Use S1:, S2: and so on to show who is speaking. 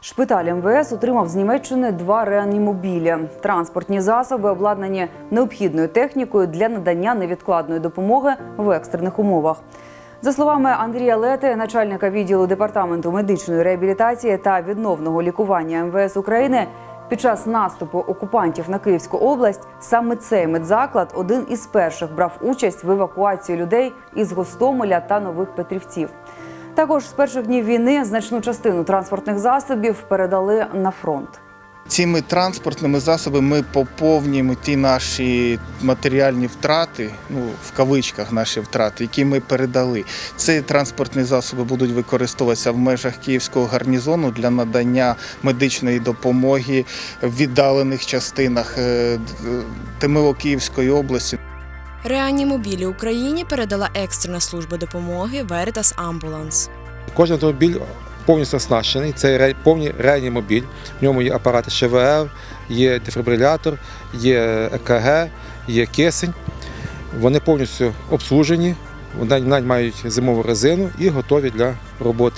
S1: Шпиталь МВС отримав з Німеччини два реанімобілі. Транспортні засоби обладнані необхідною технікою для надання невідкладної допомоги в екстрених умовах. За словами Андрія Лети, начальника відділу департаменту медичної реабілітації та відновного лікування МВС України, під час наступу окупантів на Київську область саме цей медзаклад один із перших брав участь в евакуації людей із Гостомеля та Нових Петрівців. Також з перших днів війни значну частину транспортних засобів передали на фронт.
S2: Цими транспортними засобами ми поповнюємо ті наші матеріальні втрати, ну в кавичках наші втрати, які ми передали. Ці транспортні засоби будуть використовуватися в межах київського гарнізону для надання медичної допомоги в віддалених частинах е, д- ТМО Київської області.
S3: Реанімобілі Україні передала екстрена служба допомоги Veritas Ambulance.
S4: Кожен автомобіль повністю оснащений. Це повний реанімобіль. В ньому є апарати ШВР, є дефібрилятор, є ЕКГ, є кисень. Вони повністю обслужені, вони навіть мають зимову резину і готові для роботи.